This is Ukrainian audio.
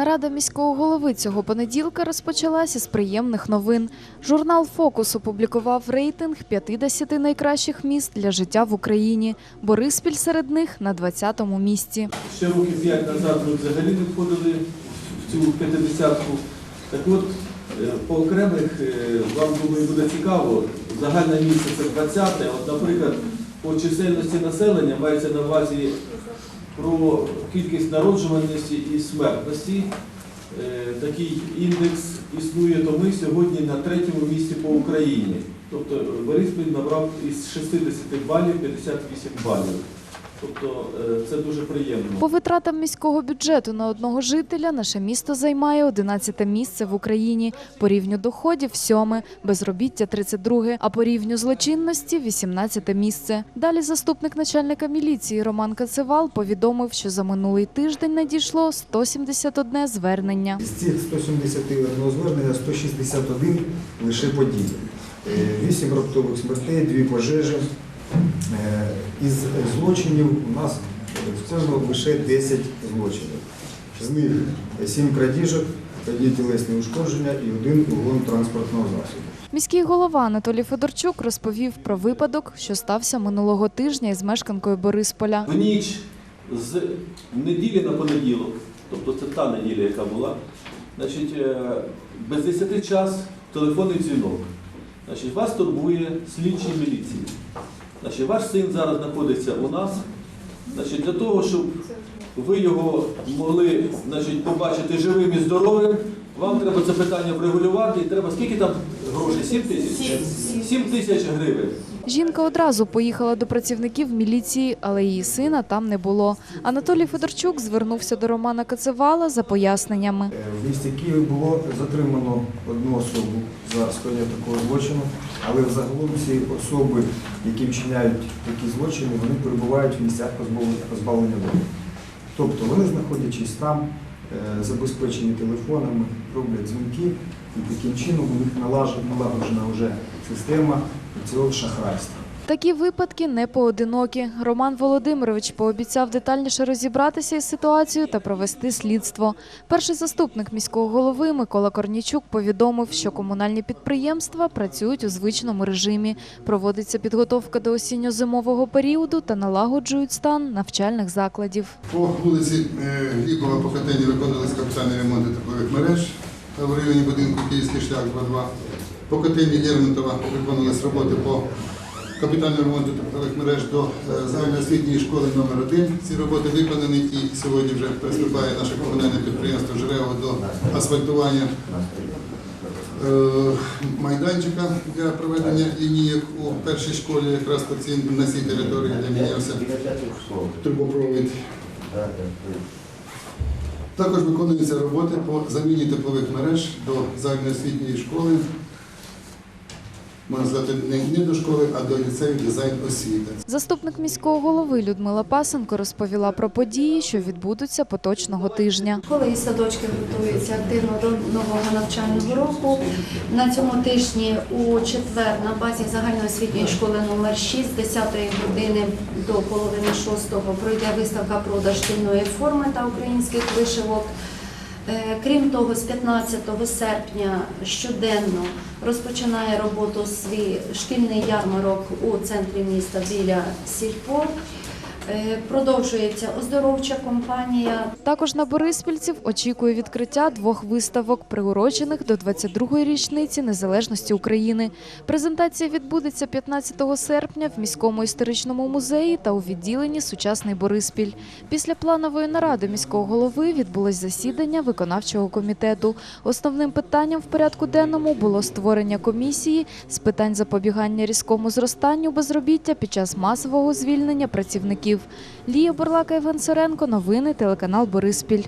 Нарада міського голови цього понеділка розпочалася з приємних новин. Журнал Фокус опублікував рейтинг 50 найкращих міст для життя в Україні. Бориспіль серед них на 20-му місці. Ще років п'ять назад ми взагалі не входили в цю п'ятидесятку. Так от, е, по окремих е, вам думаю буде цікаво. Загальне місце це 20 От, наприклад, по чисельності населення мається на увазі про кількість народжуваності і смертності. Е, Такий індекс існує, то ми сьогодні на третьому місці по Україні. Тобто Бориспіль набрав із 60 балів 58 балів. Тобто е, це дуже приємно. По витратам міського бюджету на одного жителя наше місто займає 11 місце в Україні. По рівню доходів – сьоме, безробіття – 32, а по рівню злочинності – 18 місце. Далі заступник начальника міліції Роман Кацевал повідомив, що за минулий тиждень надійшло 171 звернення. З цих 171 звернення 161 лише події. Е, 8 раптових смертей, 2 пожежі. Е, Із злочинів у нас вчинено лише 10 злочинів. З них 7 крадіжок, одні тілесні ушкодження і один угон транспортного засобу. Міський голова Анатолій Федорчук розповів про випадок, що стався минулого тижня із мешканкою Борисполя. В ніч з неділі на понеділок, тобто це та неділя, яка була, значить, е, без 10 час телефонний дзвінок. Значить, вас турбує слідчий міліції. Значить, ваш син зараз знаходиться у нас. Значить, для того, щоб ви його могли значить, побачити живим і здоровим, вам треба це питання врегулювати. І треба скільки там грошей? 7 тисяч? 7 тисяч гривень. Жінка одразу поїхала до працівників міліції, але її сина там не було. Анатолій Федорчук звернувся до Романа Кацевала за поясненнями. Е, В місті Києві було затримано одну особу за скоєння такого злочину, але взагалом всі особи, які вчиняють такі злочини, вони перебувають в місцях позбавлення волі. Тобто вони, знаходячись там, е, забезпечені телефонами, роблять дзвінки, і таким чином у них налагоджена вже система цього шахрайства. Такі випадки не поодинокі. Роман Володимирович пообіцяв детальніше розібратися із ситуацією та провести слідство. Перший заступник міського голови Микола Корнічук повідомив, що комунальні підприємства працюють у звичному режимі. Проводиться підготовка до осінньо-зимового періоду та налагоджують стан навчальних закладів. По вулиці е, Глібова по Катені виконувалися капітальні ремонти теплових мереж в районі будинку Київський шлях 2.2. По Катені Лермонтова виконувалися роботи по капітальному ремонту теплових мереж до е, загальноосвітньої школи номер 1 Ці роботи виконані і сьогодні вже приступає наше комунальне підприємство Жирево до асфальтування е, майданчика для проведення лінійок у першій школі, якраз по цій на цій території, де мінявся трубопровід. Також виконуються роботи по заміні теплових мереж до загальноосвітньої школи. Можна сказати, не, до школи, а до ліцею дизайн освіти. Заступник міського голови Людмила Пасенко розповіла про події, що відбудуться поточного тижня. Школи і садочки готуються активно до нового навчального року. На цьому тижні у четвер на базі загальноосвітньої школи номер 6 з 10 години до половини 6 пройде виставка продаж шкільної форми та українських вишивок. Е, Крім того, з 15 серпня щоденно розпочинає роботу свій шкільний ярмарок у центрі міста біля Сільпо. Е, Продовжується оздоровча компанія Також на Бориспільців очікує відкриття двох виставок, приурочених до 22-ї річниці незалежності України. Презентація відбудеться 15 серпня в міському історичному музеї та у відділенні Сучасний Бориспіль. Після планової наради міського голови відбулось засідання виконавчого комітету. Основним питанням в порядку денному було створення комісії з питань запобігання різкому зростанню безробіття під час масового звільнення працівників. Лія Бурлака, Євген Соренко, новини, телеканал Бориспіль.